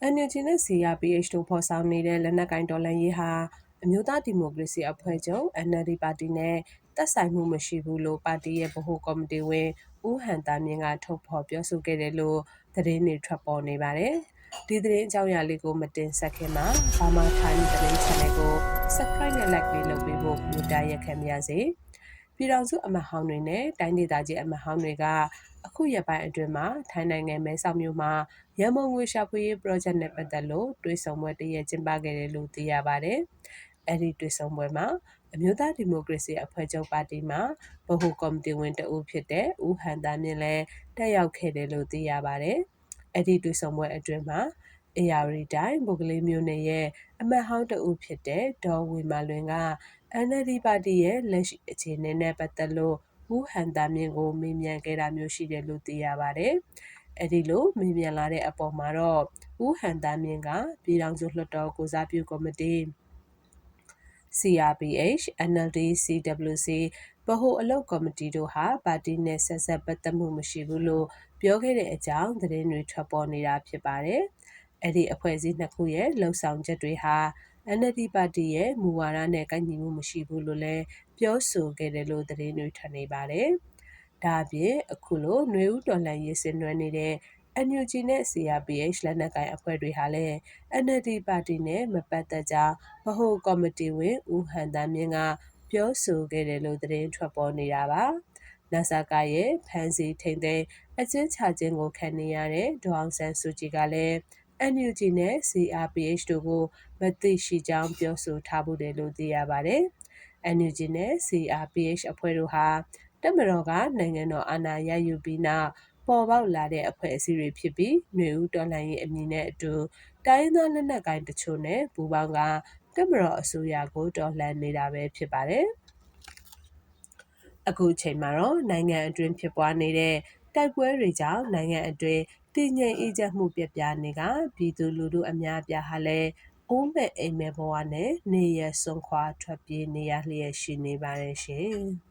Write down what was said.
NUG နဲ့ CRPH တို့ဖော်ဆောင်နေတဲ့လက်နက်ကင်တော်လှန်ရေးဟာ အမျိုးသားဒီမိုကရေစီအဖွဲ့ချုပ် NLD ပါတီနဲ့ သက်ဆိုင်မှုမရှိဘူးလို့ ပါတီရဲ့ဗဟိုကော်မတီဝင် ဦးဟန်တာမြင့်က ထုတ်ဖော်ပြောဆိုခဲ့တယ်လို့ သတင်းတွေ ထွက်ပေါ်နေပါတယ်။ဒီသတင်းအကြောင်းအရာလေးကို မတင်ဆက်ခင်မှာဘာမှထိုင်းသတင်း channel ကို subscribe နဲ့ like ပေးလုပ်ပေးဖို့မြူတာရက်ခံပါရစေ။ ပြည်တော်စုအမတ်ဟောင်းတွေနဲ့တိုင်းဒေသကြီးအမတ်ဟောင်းတွေကအခုရက်ပိုင်းအတွင်းမှာထိုင်းနိုင်ငံမဲဆောက်မြို့မှာရန်မုံငွေရှာဖွေရေး project နဲ့ပတ်သက်လို့တွေးဆောင်ပွဲတရက်ကျင်းပခဲ့တယ်လို့သိရပါတယ်။အဲ့ဒီတွေးဆောင်ပွဲမှာအမျိုးသားဒီမိုကရေစီအဖွဲ့ချုပ်ပါတီမှဗဟိုကော်မတီဝင်တဦးဖြစ်တဲ့ဦးဟန်တာမြင့်လည်းတက်ရောက်ခဲ့တယ်လို့သိရပါတယ်။အဲ့ဒီတွေးဆောင်ပွဲအတွင်းမှာအေယာရီတိုင်းဗိုလ်ကလေးမျိုးနယ်ရဲ့အမတ်ဟောင်းတဦးဖြစ်တဲ့ဒေါ်ဝေမာလွင်က NLD ပါတီရဲ့ လက်ရှိအခြေအနေနဲ့ ပတ်သက်လို့ ဦးဟန်တာမြင့်ကို မေးမြန်းခဲ့တာမျိုး ရှိတယ်လို့ သိရပါတယ်။အဲဒီလို မေးမြန်းလာတဲ့အပေါ်မှာတော့ ဦးဟန်တာမြင့်က ပြည်ထောင်စုလွှတ်တော်ကိုစားပြုကော်မတီ CRPH NLD CWC ဗဟိုအလုပ်ကော်မတီတို့ဟာ ပါတီနဲ့ ဆက်ဆက်ပတ်သက်မှု မရှိဘူးလို့ ပြောခဲ့တဲ့အကြောင်း သတင်းတွေ ထွက်ပေါ်နေတာ ဖြစ်ပါတယ်။အဲ့ဒီအဖွဲ့အစည်း နှစ်ခုရဲ့လှုပ်ဆောင်ချက်တွေဟာ NLD ပါတီရဲ့မူဝါဒနဲ့ကိုက်ညီမှုမရှိဘူးလို့လည်းပြောဆိုခဲ့တယ်လို့သတင်းတွေထွက်နေပါတယ်။ဒါအပြင်အခုလိုຫນွေဦးတော်လှန်ရေးဆင်နွှဲနေတဲ့ NUG နဲ့ CRPH လက်နက်ကိုင်အဖွဲ့တွေဟာလည်း NLD ပါတီနဲ့မပတ်သက်ကြောင်းဗဟိုကော်မတီဝင်ဦးဟန်သန်းမြင့်ကပြောဆိုခဲ့တယ်လို့သတင်းထွက်ပေါ်နေတာပါ။နာဆာကရဲ့ဖန်စီထိန်သိမ်းအကျဉ်းချခြင်းကိုခံနေရတဲ့ဒေါအောင်ဆန်းစုကြည်ကလည်း NUG နဲ့ CRPH တို့ကို မသိရှိကြောင်းပြောဆိုထားမှုတယ်လို့သိရပါတယ်။ NUG နဲ့ CRPH အဖွဲ့တို့ဟာ တပ်မတော်က နိုင်ငံတော်အာဏာရယူပြီးနောက် ပေါ်ပေါက်လာတဲ့ အဖွဲ့အစည်းတွေဖြစ်ပြီးຫນွေဦးတော်လှန်ရေးအမည်နဲ့အတူ တိုင်းရင်းသားလက်နက်ကိုင်တချို့နဲ့ ပူးပေါင်းကတပ်မတော်အစိုးရကို တော်လှန်နေတာပဲ ဖြစ်ပါတယ်။အခုချိန်မှာတော့ နိုင်ငံအတွင်းဖြစ်ပွားနေတဲ့ တိုက်ပွဲတွေကြောင့် နိုင်ငံအတွင်း တည်ငြိမ်အေးချမ်းမှုပြပြနေက ပြည်သူလူထုအများအပြားဟာလည်း အိုးမဲ့အိမ်မဲ့ဘဝနဲ့ နေရစွန်ခွာ ထွက်ပြေးနေရလျက် ရှိနေပါတယ်ရှင်။